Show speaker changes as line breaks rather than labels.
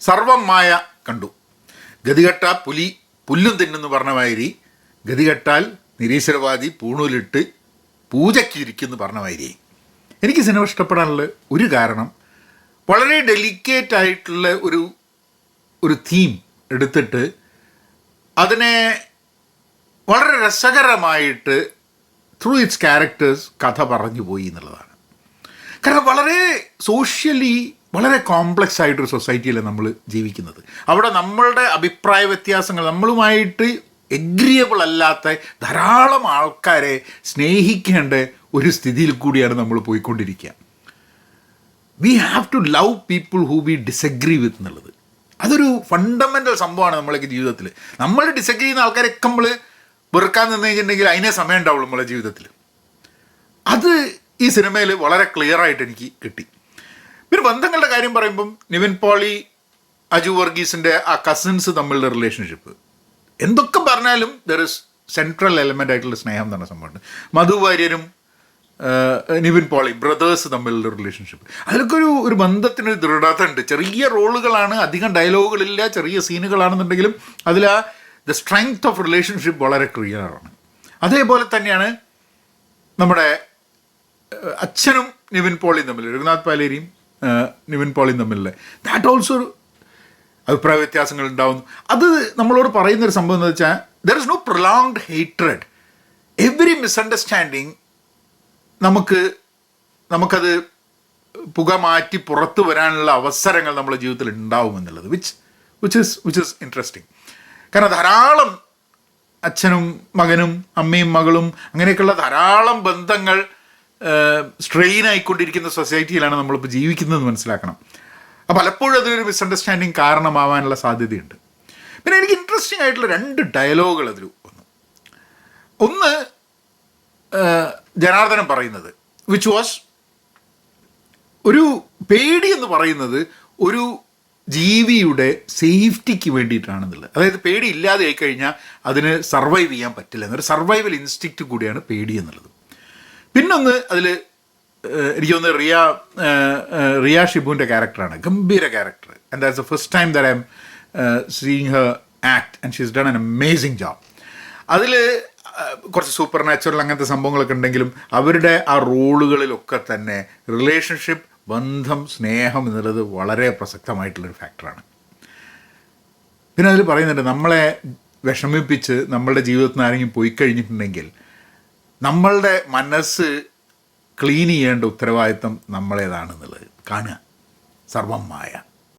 സർവം മായ കണ്ടു. ഗതികെട്ട പുലി പുല്ലും തിന്നെന്ന് പറഞ്ഞ മാതിരി ഗതികെട്ടാൽ നിരീശ്വരവാദി പൂണൂലിട്ട് പൂജയ്ക്കിരിക്കുന്നു പറഞ്ഞ മാതിരി. എനിക്ക് സിനിമ ഇഷ്ടപ്പെടാനുള്ള ഒരു കാരണം വളരെ ഡെലിക്കേറ്റ് ആയിട്ടുള്ള ഒരു ഒരു തീം എടുത്തിട്ട് അതിനെ വളരെ രസകരമായിട്ട് ത്രൂ ഇറ്റ്സ് ക്യാരക്ടേഴ്സ് കഥ പറഞ്ഞു പോയി എന്നുള്ളതാണ്. കാരണം വളരെ സോഷ്യലി വളരെ കോംപ്ലക്സ് ആയിട്ടൊരു സൊസൈറ്റിയിലാണ് നമ്മൾ ജീവിക്കുന്നത്. അവിടെ നമ്മളുടെ അഭിപ്രായ വ്യത്യാസങ്ങൾ നമ്മളുമായിട്ട് എഗ്രിയബിൾ അല്ലാത്ത ധാരാളം ആൾക്കാരെ സ്നേഹിക്കേണ്ട ഒരു സ്ഥിതിയിൽ കൂടിയാണ് നമ്മൾ പോയിക്കൊണ്ടിരിക്കുക we have to love people who we disagree with എന്നുള്ളത്. അതൊരു ഫണ്ടമെന്റൽ സംഭവമാണ് നമ്മളൊക്കെ ജീവിതത്തിൽ നമ്മൾ ഡിസഗ്രി ചെയ്യുന്ന ആൾക്കാരൊക്കെ നമ്മൾ വെറുക്കാൻ നിന്ന് കഴിഞ്ഞിട്ടുണ്ടെങ്കിൽ അതിനെ സമയം ഉണ്ടാവുള്ളൂ നമ്മളെ ജീവിതത്തിൽ അത് ഈ സിനിമയിൽ വളരെ ക്ലിയർ ആയിട്ട് എനിക്ക് കിട്ടി. പിന്നെ ബന്ധങ്ങളുടെ കാര്യം പറയുമ്പം നിവിൻ പോളി അജു വർഗീസിന്റെ ആ കസിൻസ് തമ്മിലുള്ള റിലേഷൻഷിപ്പ് എന്തൊക്കെ പറഞ്ഞാലും ദർ ഇസ് സെൻട്രൽ എലമെന്റ് ആയിട്ടുള്ള സ്നേഹം എന്ന് പറഞ്ഞ സംഭവമുണ്ട്. മധു വാര്യരും നിവിൻ പോളി ബ്രദേഴ്സ് തമ്മിലുള്ള റിലേഷൻഷിപ്പ് അതിലൊക്കെ ഒരു ഒരു ബന്ധത്തിനൊരു ദൃഢത ഉണ്ട്. ചെറിയ റോളുകളാണ് അധികം ഡയലോഗുകളില്ല ചെറിയ സീനുകളാണെന്നുണ്ടെങ്കിലും അതിൽ ആ ദ സ്ട്രെങ്ത് ഓഫ് റിലേഷൻഷിപ്പ് വളരെ ക്ലിയറാണ് അതേപോലെ തന്നെയാണ് നമ്മുടെ അച്ഛനും നിവിൻ പോളിയും തമ്മിൽ രഘുനാഥ് പാലേരിയും നിവിൻ പോളിയും തമ്മിലുള്ള ദാറ്റ് ഓൾസോ അഭിപ്രായ വ്യത്യാസങ്ങൾ ഉണ്ടാവുന്നു. അത് നമ്മളോട് പറയുന്ന ഒരു സംഭവം എന്ന് വെച്ചാൽ there is no prolonged hatred every misunderstanding നമുക്ക് നമുക്കത് പുക മാറ്റി പുറത്തു വരാനുള്ള അവസരങ്ങൾ നമ്മുടെ ജീവിതത്തിൽ ഉണ്ടാവും എന്നുള്ളത് which which is which is interesting കാരണം ധാരാളം അച്ഛനും മകനും അമ്മയും മകളും അങ്ങനെയൊക്കെയുള്ള ധാരാളം ബന്ധങ്ങൾ സ്ട്രെയിൻ ആയിക്കൊണ്ടിരിക്കുന്ന സൊസൈറ്റിയിലാണ് നമ്മളിപ്പോൾ ജീവിക്കുന്നതെന്ന് മനസ്സിലാക്കണം. അപ്പോൾ പലപ്പോഴും അതൊരു മിസ്അണ്ടർസ്റ്റാൻഡിങ് കാരണമാവാനുള്ള സാധ്യതയുണ്ട്. പിന്നെ എനിക്ക് ഇൻട്രസ്റ്റിംഗ് ആയിട്ടുള്ള രണ്ട് ഡയലോഗുകൾ അതിൽ വന്നു ഒന്ന് ജനാർദ്ദനം പറയുന്നത് വിച്ച് വാസ് ഒരു പേടി എന്ന് പറയുന്നത് ഒരു ജീവിയുടെ സേഫ്റ്റിക്ക് വേണ്ടിയിട്ടാണെന്നുള്ളത്. അതായത് പേടി ഇല്ലാതെ ആയിക്കഴിഞ്ഞാൽ അതിന് സർവൈവ് ചെയ്യാൻ പറ്റില്ല. എന്നൊരു സർവൈവൽ ഇൻസ്റ്റിക്റ്റ് കൂടിയാണ് പേടി എന്നുള്ളത്. പിന്നൊന്ന് അതിൽ എനിക്ക് തോന്നുന്നു റിയ റിയ ഷിബുവിന്റെ ക്യാരക്ടറാണ്. ഗംഭീര character. And that's the first time that I am seeing her act and she's done an amazing job അതിൽ കുറച്ച് സൂപ്പർ നാച്ചുറൽ അങ്ങനത്തെ സംഭവങ്ങളൊക്കെ ഉണ്ടെങ്കിലും അവരുടെ ആ റോളുകളിലൊക്കെ തന്നെ റിലേഷൻഷിപ്പ് ബന്ധം സ്നേഹം എന്നുള്ളത് വളരെ പ്രസക്തമായിട്ടുള്ളൊരു ഫാക്ടറാണ് പിന്നെ അതിൽ പറയുന്നുണ്ട് നമ്മളെ വിഷമിപ്പിച്ച് നമ്മളുടെ ജീവിതത്തിൽ നിന്ന് ആരെങ്കിലും പോയി കഴിഞ്ഞിട്ടുണ്ടെങ്കിൽ നമ്മളുടെ മനസ്സ് ക്ലീൻ ചെയ്യേണ്ട ഉത്തരവാദിത്വം നമ്മളേതാണെന്നുള്ളത്. കാണുക. സർവം മായ.